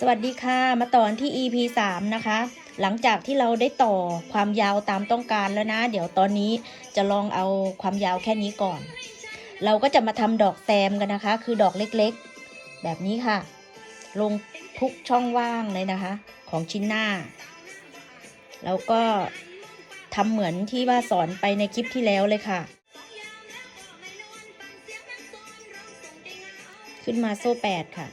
สวัสดีค่ะ มาต่อที่ EP 3 นะคะ หลังจากที่เราได้ต่อความยาวตามต้องการแล้วนะ เดี๋ยวตอนนี้จะลองเอาความยาวแค่นี้ก่อน เราก็จะมาทำดอกแซมกันนะคะ คือดอกเล็กๆ แบบนี้ค่ะ ลงทุกช่องว่างเลยนะคะ ของชิ้นหน้า แล้วก็ทำเหมือนที่ว่าสอนไปในคลิปที่แล้วเลยค่ะ ขึ้นมาโซ่แปดค่ะ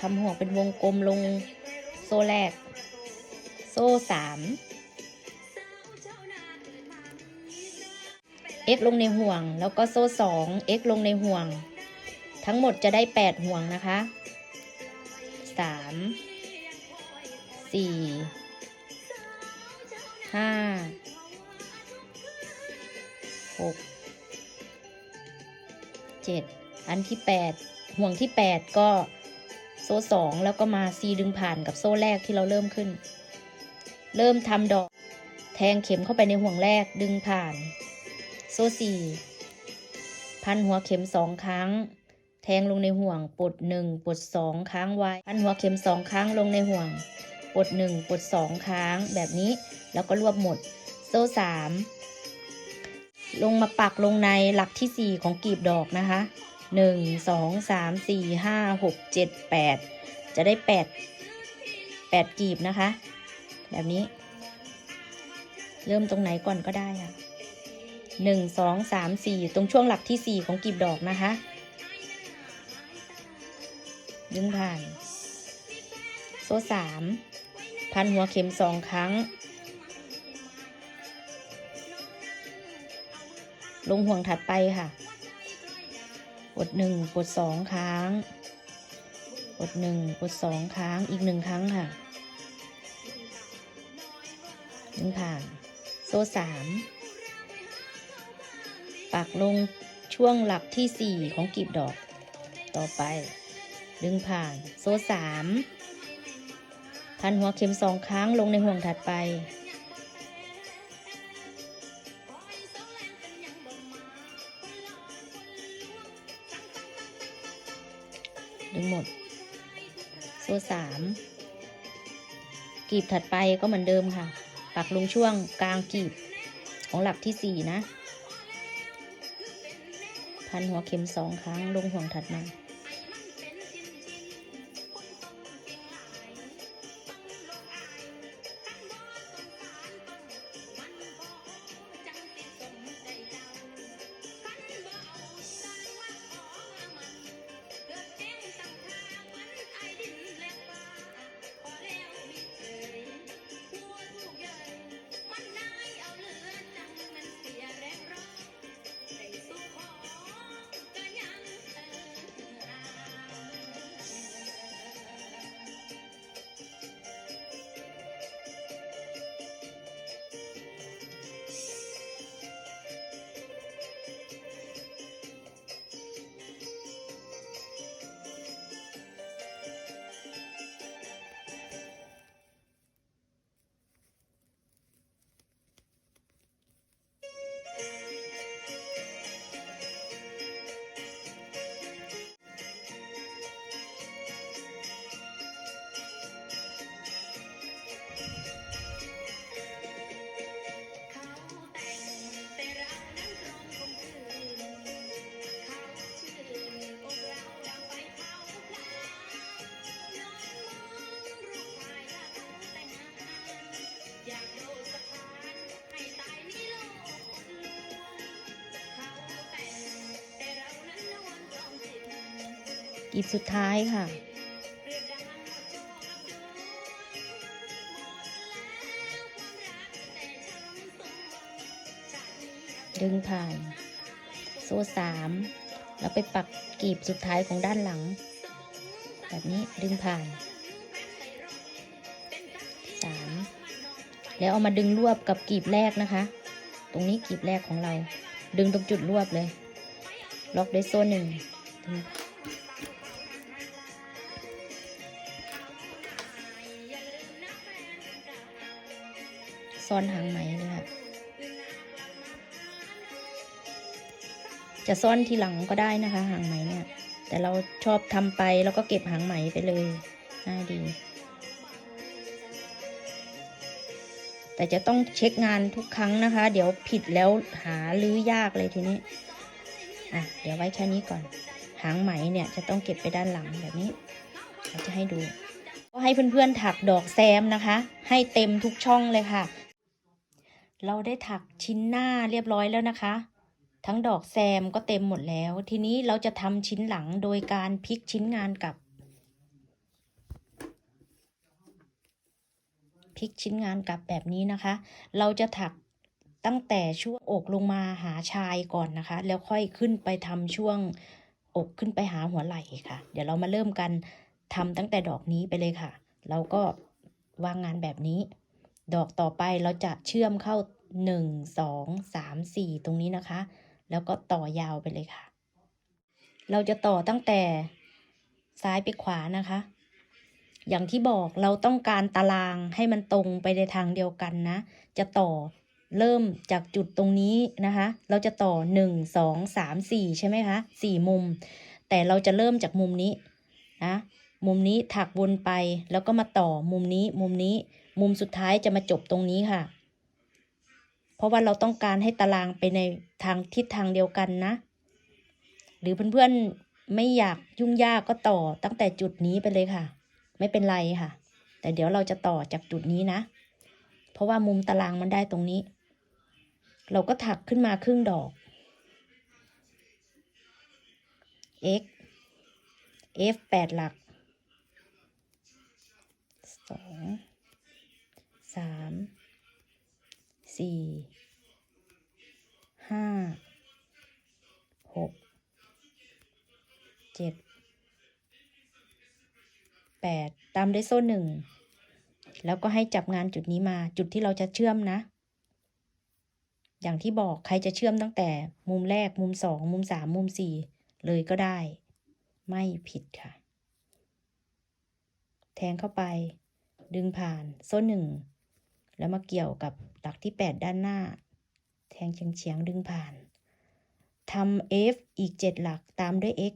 ทำห่วงเป็นวงกลมลงโซ่แรก โซ่สาม x ลงในห่วง แล้วก็โซ่สอง x ลงในห่วง ทั้งหมดจะได้แปดห่วงนะคะสามสี่ห้าหกเจ็ดอันที่แปดห่วงที่แปดก็ โซ่สองแล้วก็มาซีดึงผ่านกับโซ่แรกที่เราเริ่มขึ้น เริ่มทำดอก แทงเข็มเข้าไปในห่วงแรกดึงผ่าน โซ่สี่พันหัวเข็มสองครั้ง แทงลงในห่วงปดหนึ่งปดสองค้างไว้ พันหัวเข็มสองครั้งลงในห่วงปดหนึ่งปดสองค้างแบบนี้แล้วก็รวบหมด โซ่สามลงมาปักลงในหลักที่สี่ของกลีบดอกนะคะ หนึ่งสองสามสี่ห้าหกเจ็ดแปดจะได้แปดแปดกลีบนะคะ แบบนี้ เริ่มตรงไหนก่อนก็ได้ค่ะหนึ่งสองสามสี่ตรงช่วงหลักที่สี่ของกลีบดอกนะคะดึงผ่าน โซ่สามพันหัวเข็มสองครั้ง ลงห่วงถัดไปค่ะ กดหนึ่งกดสองครั้งกดหนึ่งกดสองครั้งอีกหนึ่งครั้งค่ะดึงผ่าน โซ่สามปักลงช่วงหลักที่สี่ของกลีบดอก ต่อไป ดึงผ่าน โซ่สามพันหัวเข็มสองครั้งลงในห่วงถัดไป งหมดโซ่สามกลีบถัดไปก็เหมือนเดิมค่ะ ปักลงช่วงกลางกลีบของหลักที่สี่นะ พันหัวเข็มสองครั้งลงห่วงถัดมา กลีบสุดท้ายค่ะ ดึงผ่าน โซ่สามแล้วไปปักกลีบสุดท้ายของด้านหลัง แบบนี้ดึงผ่านสามแล้วเอามาดึงรวบกับกลีบแรกนะคะ ตรงนี้กลีบแรกของเรา ดึงตรงจุดรวบเลย ล็อกด้วยโซ่หนึ่ง ซ้อนหางไหมเลยค่ะจะซ่อนทีหลังก็ได้นะคะ หางไหมเนี่ย แต่เราชอบทำไปแล้วก็เก็บหางไหมไปเลยง่ายดี แต่จะต้องเช็คงานทุกครั้งนะคะ เดี๋ยวผิดแล้วหาลื้อยากเลยทีนี้ อะ เดี๋ยวไว้แค่นี้ก่อน หางไหมเนี่ยจะต้องเก็บไปด้านหลังแบบนี้เราจะให้ดู ก็ให้เพื่อนๆถักดอกแซมนะคะ ให้เต็มทุกช่องเลยค่ะ เราได้ถักชิ้นหน้าเรียบร้อยแล้วนะคะ ทั้งดอกแซมก็เต็มหมดแล้ว ทีนี้เราจะทำชิ้นหลังโดยการพลิกชิ้นงานกลับพลิกชิ้นงานกลับแบบนี้นะคะ เราจะถักตั้งแต่ช่วงอกลงมาหาชายก่อนนะคะ แล้วค่อยขึ้นไปทำช่วงอกขึ้นไปหาหัวไหล่ค่ะ เดี๋ยวเรามาเริ่มกันทำตั้งแต่ดอกนี้ไปเลยค่ะ เราก็วางงานแบบนี้ ดอกต่อไปเราจะเชื่อมเข้าหนึ่งสองสามสี่ตรงนี้นะคะ แล้วก็ต่อยาวไปเลยค่ะ เราจะต่อตั้งแต่ซ้ายไปขวานะคะ อย่างที่บอกเราต้องการตารางให้มันตรงไปในทางเดียวกันนะ จะต่อเริ่มจากจุดตรงนี้นะคะ เราจะต่อหนึ่งสองสามสี่ใช่ไหมคะสี่มุม แต่เราจะเริ่มจากมุมนี้นะ มุมนี้ถักวนไปแล้วก็มาต่อมุมนี้มุมนี้มุมสุดท้ายจะมาจบตรงนี้ค่ะ เพราะว่าเราต้องการให้ตารางไปในทางทิศทางเดียวกันนะ หรือเพื่อนๆไม่อยากยุ่งยากก็ต่อตั้งแต่จุดนี้ไปเลยค่ะ ไม่เป็นไรค่ะ แต่เดี๋ยวเราจะต่อจากจุดนี้นะ เพราะว่ามุมตารางมันได้ตรงนี้ เราก็ถักขึ้นมาครึ่งดอก x f แปดหลัก สอง สาม สี่ห้าหกเจ็ดแปดตามด้วยโซ่หนึ่งแล้วก็ให้จับงานจุดนี้มาจุดที่เราจะเชื่อมนะ อย่างที่บอกใครจะเชื่อมตั้งแต่มุมแรกมุมสองมุมสามมุมสี่เลยก็ได้ ไม่ผิดค่ะ แทงเข้าไป ดึงผ่านโซ่หนึ่ง แล้วมาเกี่ยวกับหลักที่แปดด้านหน้า แทงเฉียงเฉียงๆดึงผ่านทำ F อีกเจ็ดหลักตามด้วย X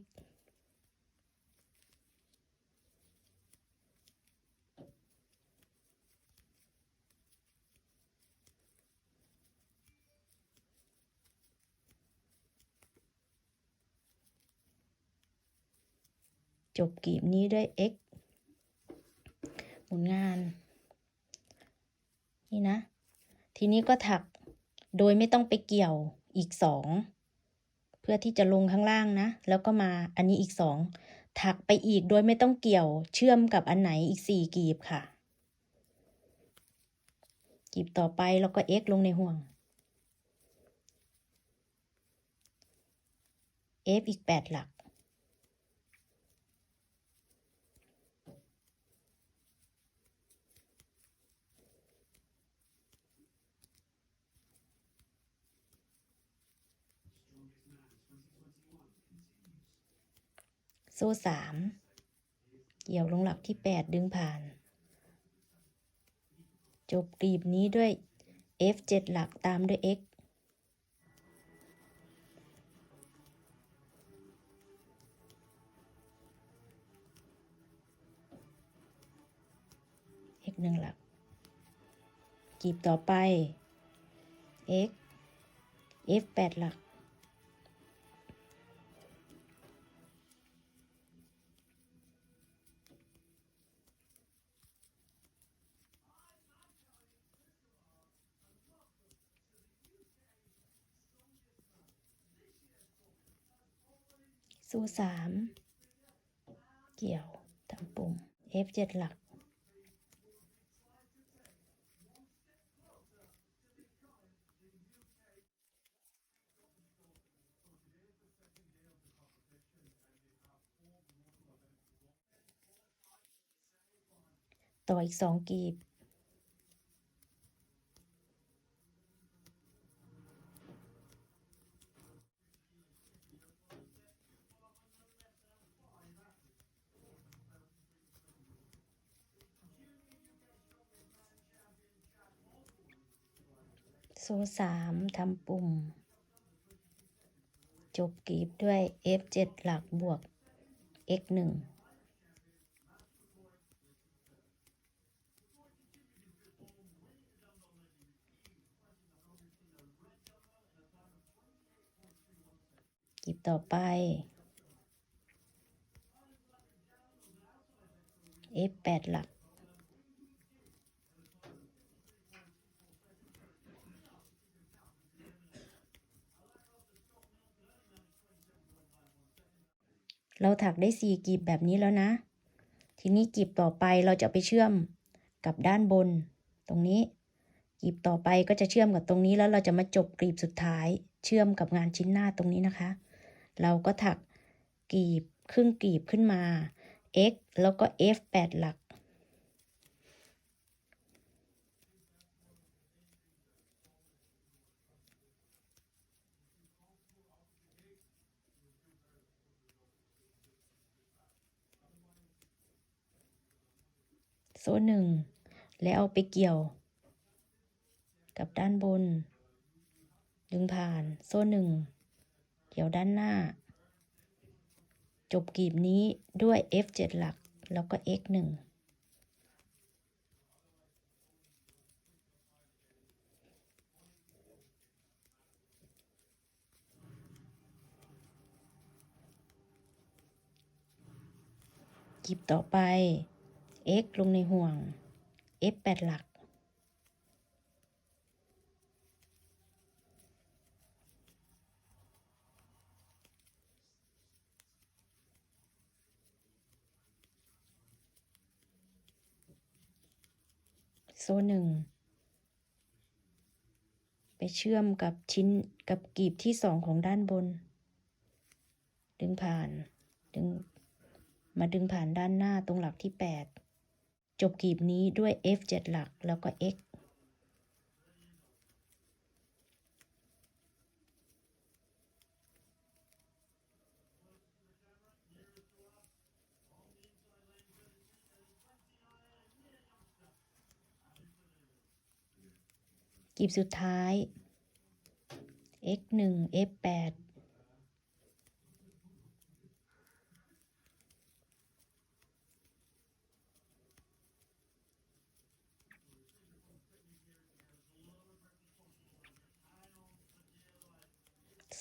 จบกลีบนี้ด้วย x หมุนงาน นี่นะ ทีนี้ก็ถักโดยไม่ต้องไปเกี่ยวอีกสองเพื่อที่จะลงข้างล่างนะ แล้วก็มาอันนี้อีกสองถักไปอีกโดยไม่ต้องเกี่ยวเชื่อมกับอันไหนอีกสี่กลีบค่ะกลีบต่อไปแล้วก็ x ลงในห่วง f อีกแปดหลัก โซ่สามเกี่ยวลงหลักที่แปดดึงผ่าน จบกลีบนี้ด้วย F เจ็ดหลักตามด้วย X x หนึ่งหลักกลีบต่อไป x f แปดหลัก สู้สามเกี่ยวทำปุ่ม F เจ็ดหลัก ต่ออีกสองกีบ สามทำปุ่ม จบกรีบด้วย F7 หลักบวก X1 กรีบต่อไป F8 หลัก เราถักได้สี่กลีบแบบนี้แล้วนะ ทีนี้กลีบต่อไปเราจะไปเชื่อมกับด้านบน ตรงนี้กลีบต่อไปก็จะเชื่อมกับตรงนี้แล้วเราจะมาจบกลีบสุดท้าย เชื่อมกับงานชิ้นหน้าตรงนี้นะคะ เราก็ถักกลีบครึ่งกลีบขึ้นมา x แล้วก็ f 8 หลัก โซ่หนึ่งแล้วเอาไปเกี่ยว กับด้านบน ดึงผ่านโซ่หนึ่งเกี่ยวด้านหน้า จบกลีบนี้ด้วย F7 หลักแล้วก็ X1 กลีบต่อไป x ลงในห่วง f 8หลัก โซ่หนึ่งไปเชื่อมกับชิ้นกับกลีบที่สองของด้านบน ดึงผ่าน ดึง มาดึงผ่านด้านหน้าตรงหลักที่8 จบกลีบนี้ด้วย F7 หลักแล้วก็ X กลีบสุดท้าย X1 F8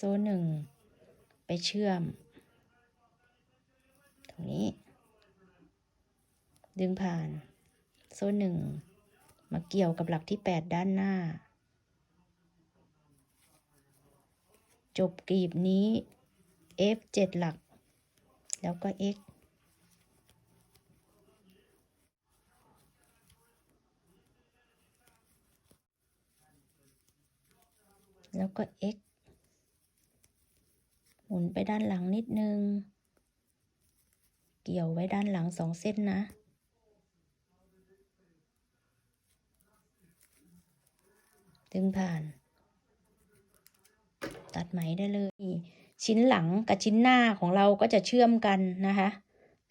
ซ่หนึ่งไปเชื่อม ตรงนี้ ดึงผ่าน โซ่หนึ่งมาเกี่ยวกับหลักที่ 8 ด้านหน้า จบกลีบนี้ F7 หลัก แล้วก็ X แล้วก็ X มุนไปด้านหลังนิดนึง เกี่ยวไว้ด้านหลังสองเส้นนะ ดึงผ่าน ตัดไหมได้เลย ชิ้นหลังกับชิ้นหน้าของเราก็จะเชื่อมกันนะคะ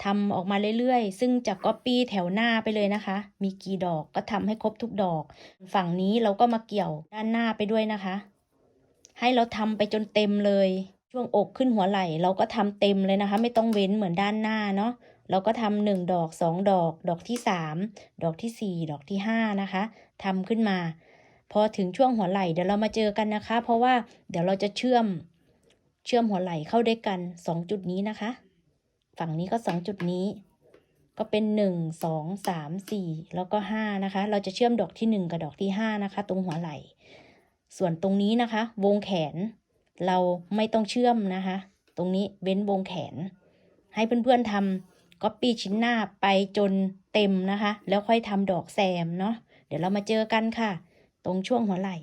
ทำออกมาเรื่อยๆ ซึ่งจะก๊อปปี้แถวหน้าไปเลยนะคะ มีกี่ดอกก็ทำให้ครบทุกดอก ฝั่งนี้เราก็มาเกี่ยวด้านหน้าไปด้วยนะคะ ให้เราทำไปจนเต็มเลย ช่วงอกขึ้นหัวไหล่เราก็ทำเต็มเลยนะคะ ไม่ต้องเว้นเหมือนด้านหน้าเนาะเราก็ทำหนึ่งดอกสองดอก ดอกที่สามดอกที่สี่ดอกที่ห้านะคะทำขึ้นมา พอถึงช่วงหัวไหล่เดี๋ยวเรามาเจอกันนะคะ เพราะว่าเดี๋ยวเราจะเชื่อมเชื่อมหัวไหล่เข้าด้วยกันสองจุดนี้นะคะ ฝั่งนี้ก็สองจุดนี้ ก็เป็นหนึ่งสองสามสี่แล้วก็ห้านะคะ เราจะเชื่อมดอกที่หนึ่งกับดอกที่ห้านะคะ ตรงหัวไหล่ ส่วนตรงนี้นะคะ วงแขน เราไม่ต้องเชื่อมนะคะ ตรงนี้เว้นวงแขน ให้เพื่อนๆทำก๊อปปี้ชิ้นหน้าไปจนเต็มนะคะ แล้วค่อยทำดอกแซมเนาะเดี๋ยวเรามาเจอกันค่ะ ตรงช่วงหัวไหล่